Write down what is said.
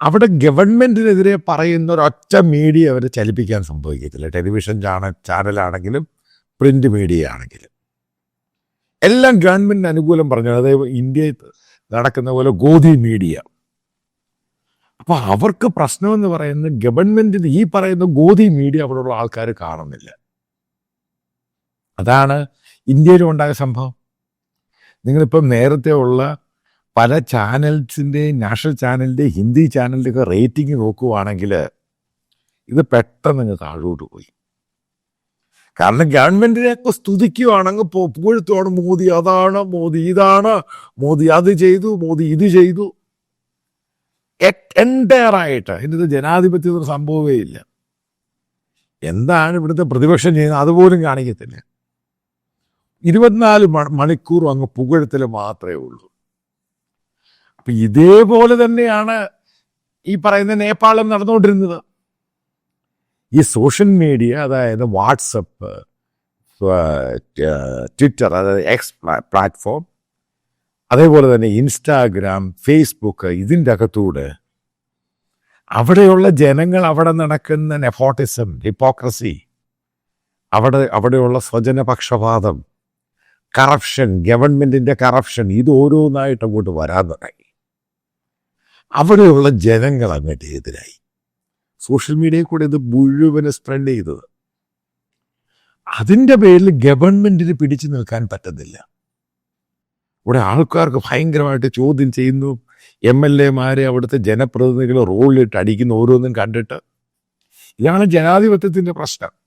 അവിടെ ഗവൺമെന്റിനെതിരെ പറയുന്ന ഒരൊറ്റ മീഡിയ അവർ ചലിപ്പിക്കാൻ സംഭവിക്കത്തില്ല. ടെലിവിഷൻ ചാനൽ ചാനലാണെങ്കിലും പ്രിന്റ് മീഡിയ ആണെങ്കിലും. എല്ലാം ഗവൺമെന്റിന് അനുകൂലം പറഞ്ഞു അതായത് ഇന്ത്യയിൽ നടക്കുന്ന പോലെ ഗോധി മീഡിയ. അപ്പോൾ അവർക്ക് പ്രശ്നമെന്ന് പറയുന്നത് ഗവൺമെന്റിന് ഈ പറയുന്ന ഗോധി മീഡിയ അവിടെയുള്ള ആൾക്കാർ കാണുന്നില്ല. അതാണ് ഇന്ത്യയിലും ഉണ്ടായ സംഭവം. നിങ്ങളിപ്പം നേരത്തെ ഉള്ള പല ചാനൽസിന്റെ നാഷണൽ ചാനലിന്റെ ഹിന്ദി ചാനലിന്റെ ഒക്കെ റേറ്റിംഗ് നോക്കുവാണെങ്കിൽ ഇത് പെട്ടെന്ന് അങ്ങ് താഴോട്ട് പോയി. കാരണം ഗവൺമെന്റിനെയൊക്കെ സ്തുതിക്കുവാണെങ്കിൽ പുകഴ്ത്തുവാണ് മോദി അതാണ് മോദി ഇതാണ് മോദി അത് ചെയ്തു മോദി ഇത് ചെയ്തു. എന്റയർ ആയിട്ട് ഇതിന് ജനാധിപത്യം ഒരു സംഭവമേ ഇല്ല. എന്താണ് ഇവിടുത്തെ പ്രതിപക്ഷം ചെയ്യുന്നത് അതുപോലും കാണിക്കത്തില്ല. ഇരുപത്തിനാല് മണിക്കൂറും അങ്ങ് പുകഴ്ത്തൽ മാത്രമേ ഉള്ളൂ. അപ്പൊ ഇതേപോലെ തന്നെയാണ് ഈ പറയുന്ന നേപ്പാളിൽ നടന്നുകൊണ്ടിരുന്നത്. ഈ സോഷ്യൽ മീഡിയ അതായത് വാട്സപ്പ് ട്വിറ്റർ അതായത് എക്സ് പ്ലാറ്റ്ഫോം അതേപോലെ തന്നെ ഇൻസ്റ്റാഗ്രാം ഫേസ്ബുക്ക് ഇതിന്റെ അകത്തൂടെ അവിടെയുള്ള ജനങ്ങൾ അവിടെ നടക്കുന്ന നെഫോട്ടിസം ഹിപ്പോക്രസി അവിടെ അവിടെയുള്ള സ്വജനപക്ഷപാതം കറപ്ഷൻ ഗവൺമെന്റിന്റെ കറപ്ഷൻ ഇത് ഓരോന്നായിട്ട് അങ്ങോട്ട് വരാൻ തുടങ്ങി. അവിടെയുള്ള ജനങ്ങൾ അങ്ങോട്ട് എതിരായി. സോഷ്യൽ മീഡിയയിൽ കൂടെ ഇത് മുഴുവൻ സ്പ്രെഡ് ചെയ്തത്. അതിന്റെ പേരിൽ ഗവൺമെന്റിന് പിടിച്ചു നിൽക്കാൻ പറ്റുന്നില്ല. ഇവിടെ ആൾക്കാർക്ക് ഭയങ്കരമായിട്ട് ചോദ്യം ചെയ്യുന്നു. എം എൽ എമാരെ അവിടുത്തെ ജനപ്രതിനിധികൾ റോളിലിട്ട് അടിക്കുന്ന ഓരോന്നും കണ്ടിട്ട്. ഇതാണ് ജനാധിപത്യത്തിന്റെ പ്രശ്നം.